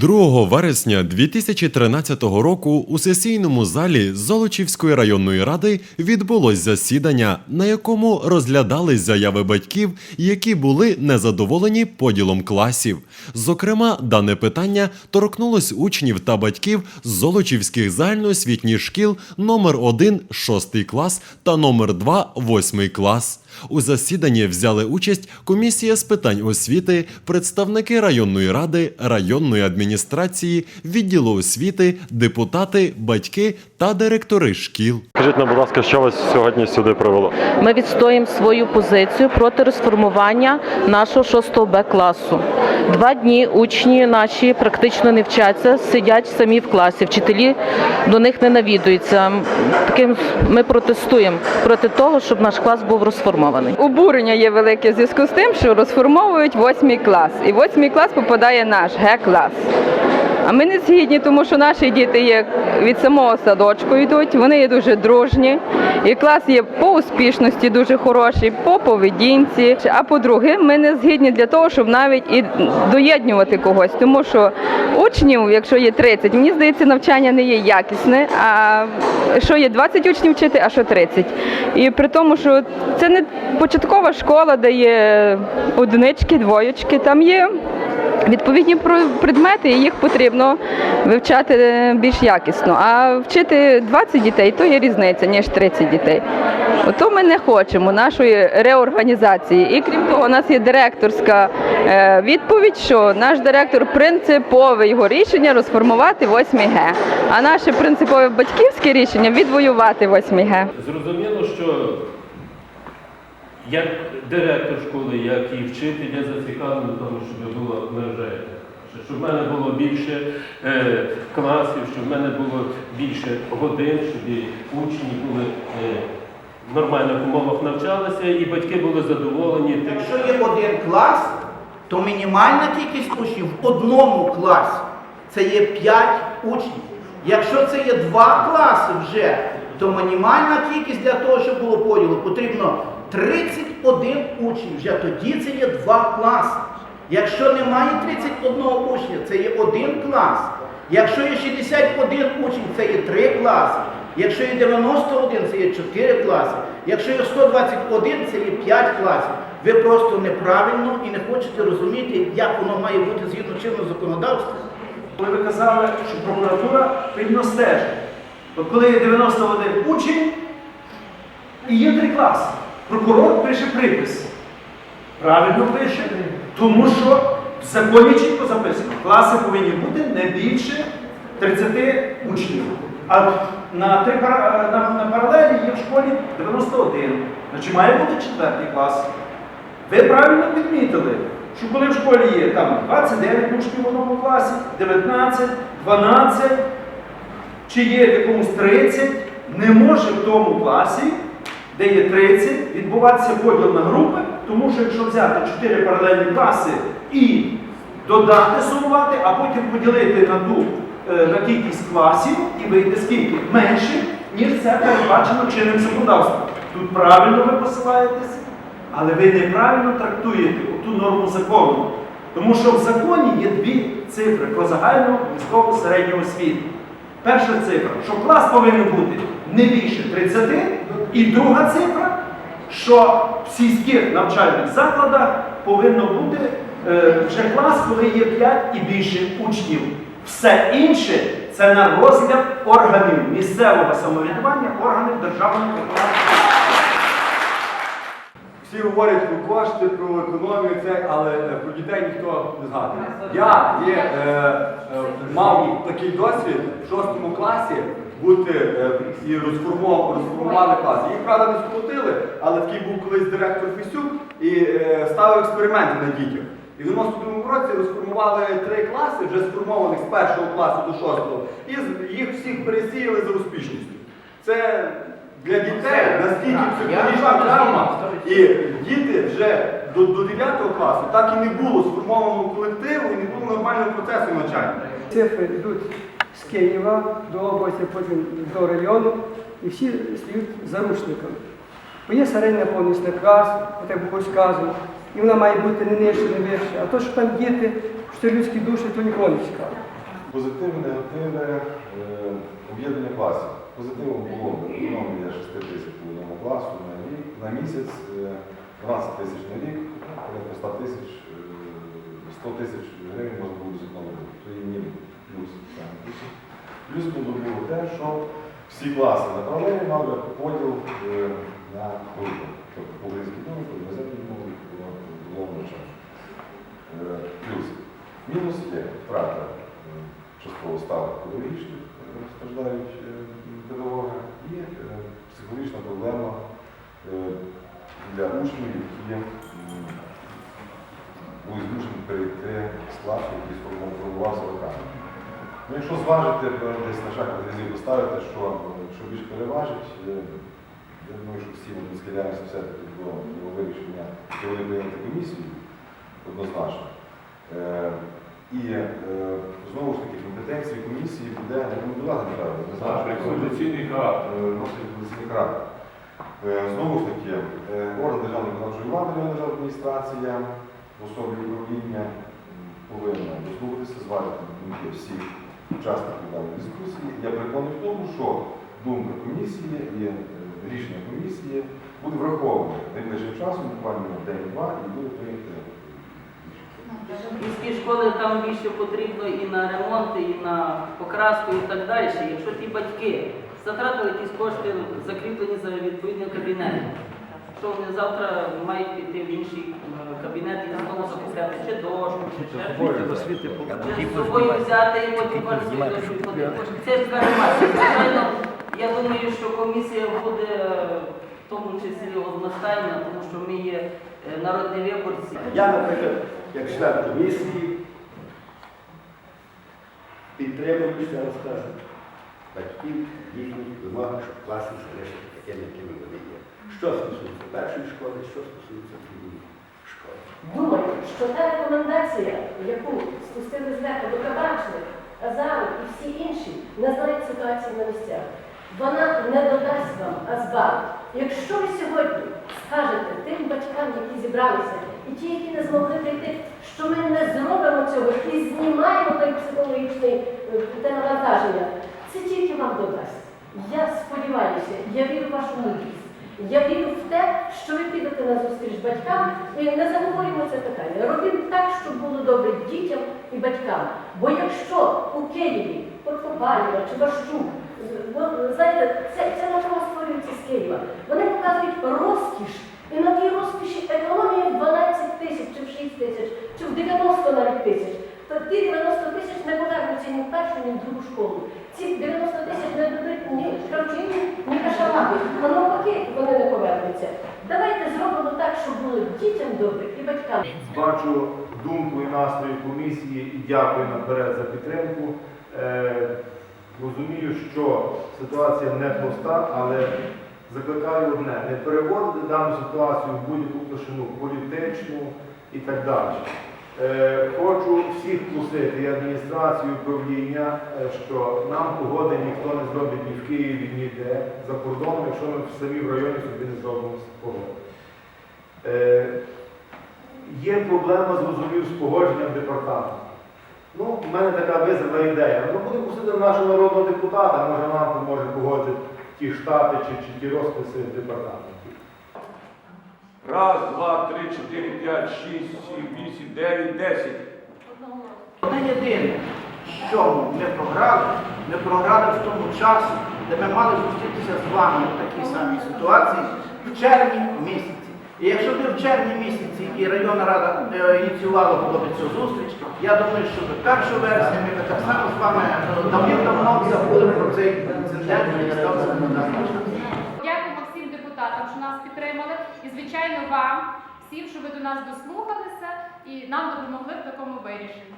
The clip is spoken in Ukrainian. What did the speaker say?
2 вересня 2013 року у сесійному залі Золочівської районної ради відбулось засідання, на якому розглядались заяви батьків, які були незадоволені поділом класів. Зокрема, дане питання торкнулось учнів та батьків Золочівських загальноосвітніх шкіл номер 1 – 6 клас та номер 2 – 8 клас. У засіданні взяли участь комісія з питань освіти, представники районної ради, районної адміністрації, відділу освіти, депутати, батьки та директори шкіл. Скажіть нам, будь ласка, що вас сьогодні сюди привело? Ми відстоїмо свою позицію проти розформування нашого 6 Б класу. Два дні учні наші практично не вчаться, сидять самі в класі. Вчителі до них не навідуються. Таким ми протестуємо проти того, щоб наш клас був розформований. Обурення є велике в зв'язку з тим, що розформовують восьмий клас. І восьмий клас попадає наш Г-клас. А ми не згідні, тому що наші діти є від самого садочку йдуть, вони є дуже дружні. І клас є по успішності дуже хороший, по поведінці. А по-друге, ми не згідні для того, щоб навіть і доєднювати когось. Тому що учнів, якщо є 30, мені здається, навчання не є якісне. А що є 20 учнів вчити, а що 30. І при тому, що це не початкова школа, де є одинички, двоєчки, там є відповідні предмети, їх потрібно вивчати е, більш якісно. А вчити 20 дітей то є різниця, ніж 30 дітей. Ото ми не хочемо нашої реорганізації. І крім того, у нас є директорська е, відповідь, що наш директор принципове його рішення розформувати 8 Г. А наше принципове батьківське рішення відвоювати 8 Г. Зрозуміло, що як директор школи, як і вчитель, я зацікавлений в тому, щоб була мережа. Щоб в мене було більше е, класів, щоб в мене було більше годин, щоб і учні були е, в нормальних умовах навчалися, і батьки були задоволені Якщо є один клас, то мінімальна кількість учнів в одному класі це є 5 учнів. Якщо це є два класи вже, то мінімальна кількість для того, щоб було поділу, потрібно 31 учень. Вже тоді це є два класи. Якщо немає 31 учня, це є один клас. Якщо є 61 учень, це є три класи. Якщо є 91, це є 4 класи. Якщо є 121, це є 5 класів. Ви просто неправильно і не хочете розуміти, як воно має бути згідно чинного законодавства. Коли ви казали, що прокуратура потрібно стежити. От коли є 91 учень і є три класи, прокурор пише припис. Правильно пише, тому що в законі чітко записано, класи повинні бути не більше 30 учнів. А на, три, на, на паралелі є в школі 91. Значить має бути четвертий клас. Ви правильно підмітили, що коли в школі є там 29 учнів в одному класі, 19, 12, чи є в якомусь 30, не може в тому класі, де є 30, відбуватися поділ на групи, тому що якщо взяти 4 паралельні класи і додати сумувати, а потім поділити на ту е, на кількість класів і вийде скільки? Менше, ніж це передбачено чинним законодавством. Тут правильно ви посилаєтеся, але ви неправильно трактуєте ту норму закону. Тому що в законі є дві цифри про загальну військову середню освіту. Перша цифра, що клас повинен бути не більше 30, і друга цифра, що в сільських навчальних закладах повинно бути е, вже клас, коли є 5 і більше учнів. Все інше це на розгляд органів місцевого самоврядування, органів державної виконавчої. Всі говорять про кошти, про економію, це, але е, про дітей ніхто не згадує. Я є, е, е, мав такий досвід в шостому класі бути е, і розформували класи. Їх правда не скоротили, але такий був колись директор Фісюк і е, ставив експерименти на дітях. І в 92-му році розформували три класи, вже сформованих з першого класу до шостого, і їх всіх пересіяли за успішністю. Це для дітей настільки психологічна травма, і діти вже до, до 9 класу так і не було сформованого колективу і не було нормального процесу навчання. Цифри йдуть з Києва до області, потім до району, і всі стають заручниками. Бо є середня повністю клас, так було сказано, і вона має бути не нижче, не вище. А то, що там діти що людські душі, то ніколи не чекали. Позитиви, негативи, е, об'єднання класів. Позитивом було економія 6 тисяч одному класу на рік, на місяць, е, 12 тисяч на рік, порядка 100 тисяч, е, 100 тисяч гривень можна буде зекономити. Плюс. плюс. Плюс було те, що всі класи на мали поділ е, на групи. Тобто по українській мові, по іноземній мові, по головному. Е, Плюс. Мінус є втрата е, частково ставок педагогічних, е, страждають педагоги, і психологічна проблема для учнів, які були змушені перейти з класу, який сформувався роками. Ну, якщо зважити, десь на шаг разів поставити, що, е, що більш переважить, е, я думаю, що всі ми схиляємося все-таки до, до вирішення, що вони прийняти комісію однозначно. Е, і е, знову ж таки компетенції комісії буде рекомендувати. Не знаю, що Рекомендаційний характер. Е, носить рекомендаційний характер. Е, Знову ж таки, е, орган державної виконавчої влади, державна адміністрація в особі управління повинна дослухатися, зважити думки всіх учасників даної дискусії. Я переконаний в тому, що думка комісії і е, рішення комісії буде враховано найближчим часом, буквально день-два, і буде прийнято. Міські школи там більше потрібно і на ремонт, і на покраску, і так далі. Якщо ті батьки затратили якісь кошти, закріплені за відповідним кабінетом, що вони завтра мають піти в інший е, кабінет і знову закупляти чи дошку, чи ще щось. З собою взяти і потім кожен свій. Це ж. Звичайно, я думаю, що комісія буде е, в тому числі одностайна, тому що ми є е, народні виборці. Я, наприклад, як член комісії, підтримую, ще раз кажу, батьків їхніх вимог, щоб класи залишити такими, якими вони є. Що стосується першої школи, що стосується другої школи. Думаю, що та рекомендація, яку спустили з зверху до Кабачних, Азару і всі інші, не знають ситуації на місцях. Вона не додасть вам, а збавить. Якщо ви сьогодні скажете тим батькам, які зібралися, і ті, які не змогли прийти, що ми не зробимо цього і знімаємо той психологічний е, те навантаження, це тільки вам додасть. Я сподіваюся, я вірю в вашу мудрість. Я вірю в те, що ви підете на зустріч батькам і не заговорюємо це питання. Робимо так, щоб було добре дітям і батькам. Бо якщо у Києві Подфобалєва чи Ващук, знаєте, це, це на створюється з Києва. Вони показують розкіш. І на тій розкіші економія в 12 тисяч, чи в 6 тисяч, чи в 90 навіть тисяч. То ті 90 тисяч не повернуться ні в першу, ні в другу школу. Ці 90 тисяч не дадуть ні кравчині, ні кашалабі. А навпаки, вони не повернуться. Давайте зробимо так, щоб було дітям добре і батькам. Бачу думку і настрої комісії і дякую наперед за підтримку. Е, розумію, що ситуація не проста, але закликаю одне, не переводити дану ситуацію в будь-яку площину політичну і так далі. Е, Хочу всіх просити, і адміністрацію, і управління, е, що нам угоди ніхто не зробить ні в Києві, ніде за кордоном, якщо ми самі в районі собі не зробимо погоди. Е, Є проблема, зрозумів, з погодженням департаменту. Ну, в мене така визрала ідея. Ну, буде просити нашого народного депутата, може нам поможе погодити ті штати чи, чи ті розписи департаментів. Раз, два, три, чотири, п'ять, шість, сім, вісім, дев'ять, десять. Одне єдине, що ми програли, ми програли в тому часі, де ми мали зустрітися з вами в такій самій ситуації в червні місяці. І якщо б в червні місяці і районна рада е, ініціювала було цю зустріч, я думаю, що до 1 вересня ми так само з вами е, давним-давно забули про цей інцидент, який стався. Дякуємо всім депутатам, що нас підтримали, і звичайно вам, всім, що ви до нас дослухалися і нам допомогли в такому вирішенні.